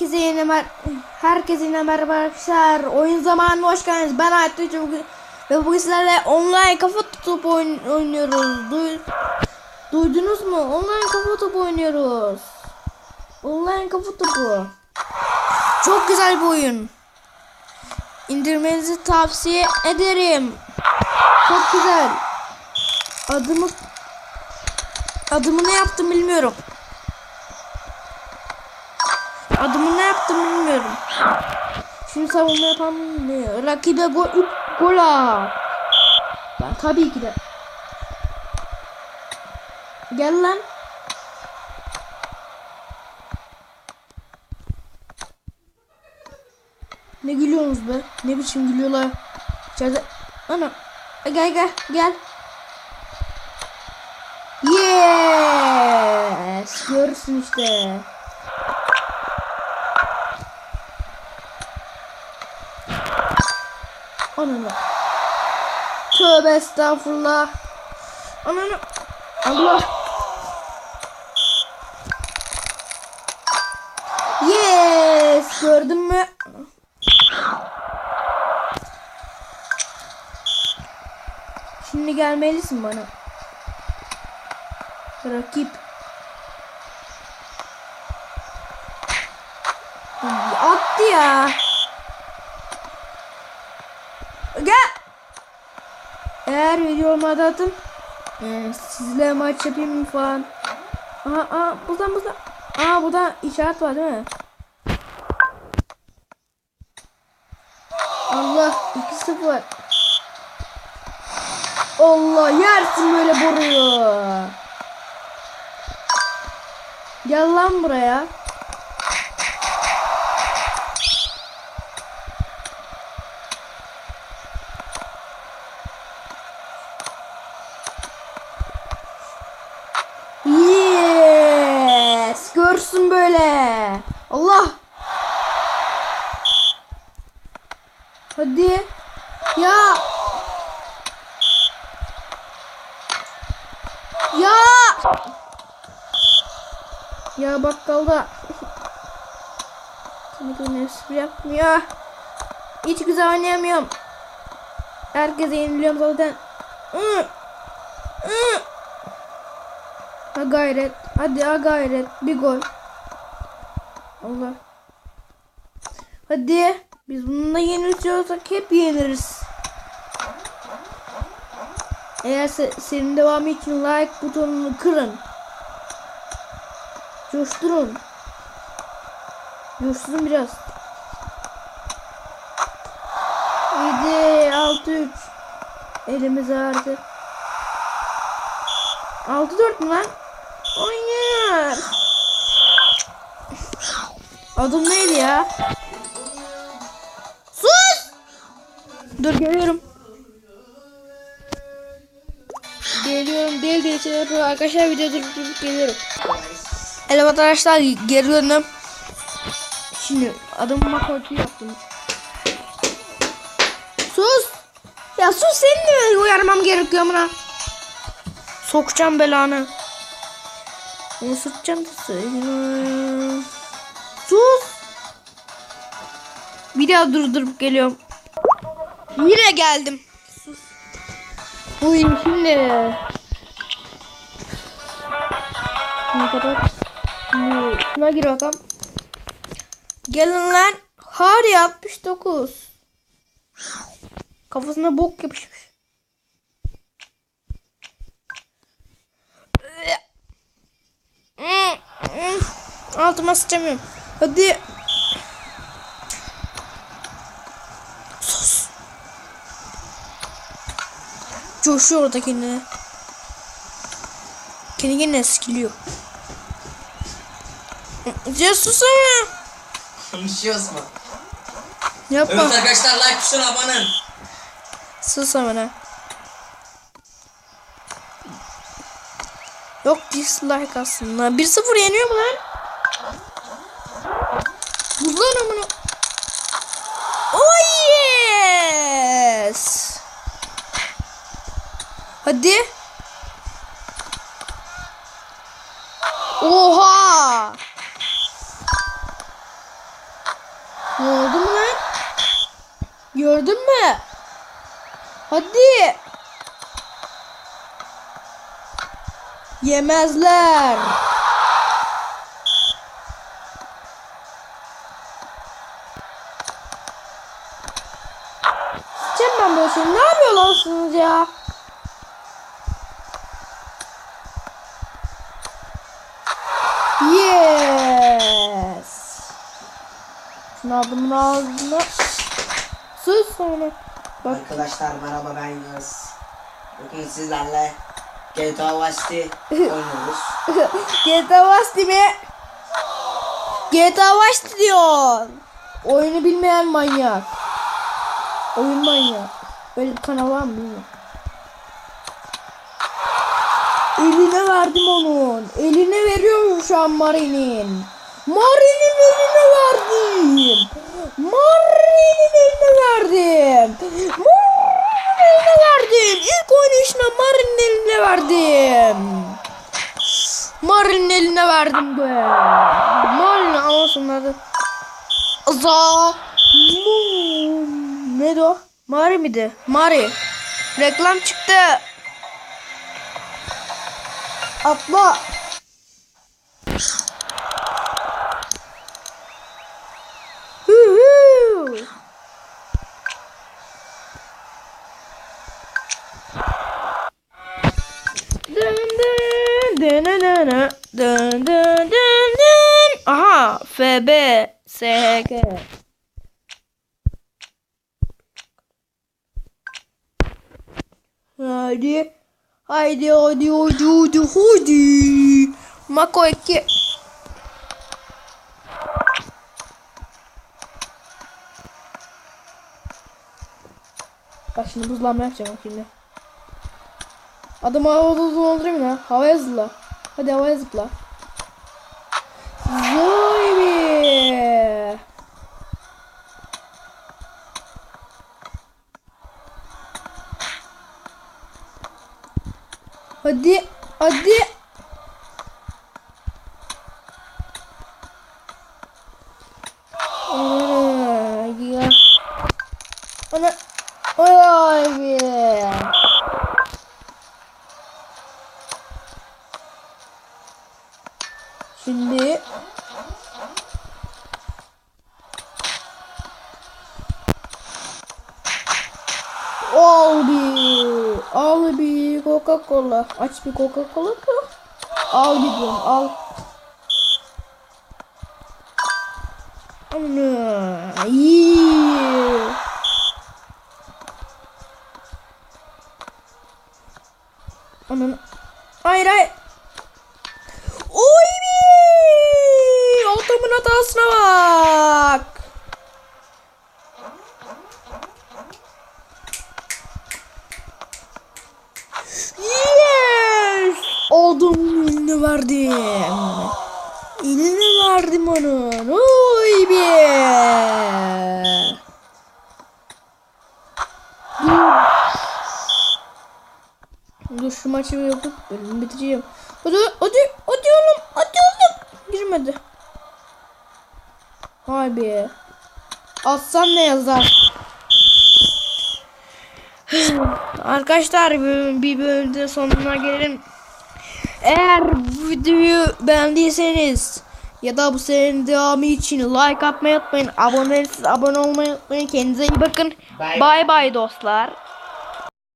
Herkese yeni mer herkese yeni merhaba arkadaşlar. Oyun zamanı hoş geldiniz. Ben bugün ve bugün sizlerle online kafa tutup oyun oynuyoruz. Duy Duydunuz mu? Online kafa topu oynuyoruz. Online kafa topu. Çok güzel bir oyun. İndirmenizi tavsiye ederim. Çok güzel. Adımı adımı ne yaptım bilmiyorum. Adımı ne yaptım bilmiyorum. Şimdi savunma ne? Rakibe gol gola. Ben tabii ki de. Gel lan. Ne gülüyorsunuz be? Ne biçim gülüyorlar? İçeride... Ana. Gel gel gel. Yes. Görürsün işte. Ananı. Tövbe estağfurullah. Ananı. Allah. Yes. Gördün mü? Şimdi gelmelisin bana. Rakip. Attı ya. Gel. Eğer videomu atın. Ee, sizle maç yapayım falan. Aa, aa buradan buradan. Aa burada işaret var değil mi? Allah 2-0. Allah yersin böyle boruyu. Gel lan buraya. Yes. Görsün böyle. Allah. Hadi. Ya. Ya. Ya bakkalda. Şimdi espri yapmıyor. Hiç güzel oynayamıyorum. Herkese yeniliyorum zaten. Ha gayret. Hadi ha gayret. Bir gol. Allah. Hadi. Biz bununla yeniliyorsak hep yeniriz. Eğer se senin devamı için like butonunu kırın. Coşturun. Coşturun biraz. 7 6 3 Elimiz ağrıdı. 6 4 mü lan? Oynar. Adım neydi ya? Sus! Dur geliyorum. Geliyorum değil değil şeyler yapıyor. Arkadaşlar video durdurup geliyorum. Evet arkadaşlar geri döndüm. Şimdi adamıma korku yaptım. Sus! Ya sus seni de uyarmam gerekiyor buna. Sokacağım belanı. Onu sıkacağım da söyleyeyim. Sus! Bir daha durdurup geliyorum. Yine geldim. Sus. Uy şimdi. Kapat. Şimdi şuna gir bakalım. Gelin lan. Hari 69. Kafasına bok yapışmış. Altıma sıçamıyorum. Hadi. Sus. Coşuyor orada kendine. Kendi kendine sikiliyor. Ya sus ama. Konuşuyoruz mu? Yapma. Evet arkadaşlar like tuşuna abone. Sus ama ne. Yok dislike aslında. 1-0 yeniyor mu lan? Amına. Oh yes. Hadi. Oha. Ne oldu mu lan? Gördün mü? Hadi. Yemezler. Bunu aldım. Sus sonra. Bak Arkadaşlar merhaba ben Yunus. Bugün sizlerle GTA Vice City oynuyoruz. GTA Vice mi? GTA Vice diyor. Oyunu bilmeyen manyak. Oyun manyak. Böyle bir kanal var mı bilmiyorum. Eline verdim onun. Eline veriyorum şu an Mari'nin. Mari'nin eline verdim. Mari'nin eline verdim. Mari'nin eline verdim. İlk oynayışına Mari'nin eline verdim. Mari'nin eline verdim be. Mari'nin anasının adı. Za. Neydi o? Mari miydi? Mari. Reklam çıktı. Atla. FB SHG. Hadi. Haydi hadi hadi hadi hadi. Mako 2. Bak şimdi buzlanma yapacağım şimdi. Adamı havada dolandırayım ya. Havaya zıpla. Hadi havaya zıpla. Zoe. Hadi. Hadi. Ya. Ana. Ay be. Şimdi Al bir, al bir Coca-Cola. Aç bir Coca-Cola da. Al bir diyorum, al. Ana, iyi. Ananı. Hayır hayır. Oy be! Adamın hatasına bak. Yes! Adamın eline verdim. Eline verdim onun. Oy be! Dur. Şu maçı yapıp bölümü bitireceğim. Hadi hadi hadi oğlum hadi oğlum. Girmedi. Vay be. Atsan ne yazar? Arkadaşlar bir bölümde sonuna gelelim. Eğer bu videoyu beğendiyseniz ya da bu serinin devamı için like atmayı unutmayın. Abone abone olmayı unutmayın. Kendinize iyi bakın. Bye bye dostlar.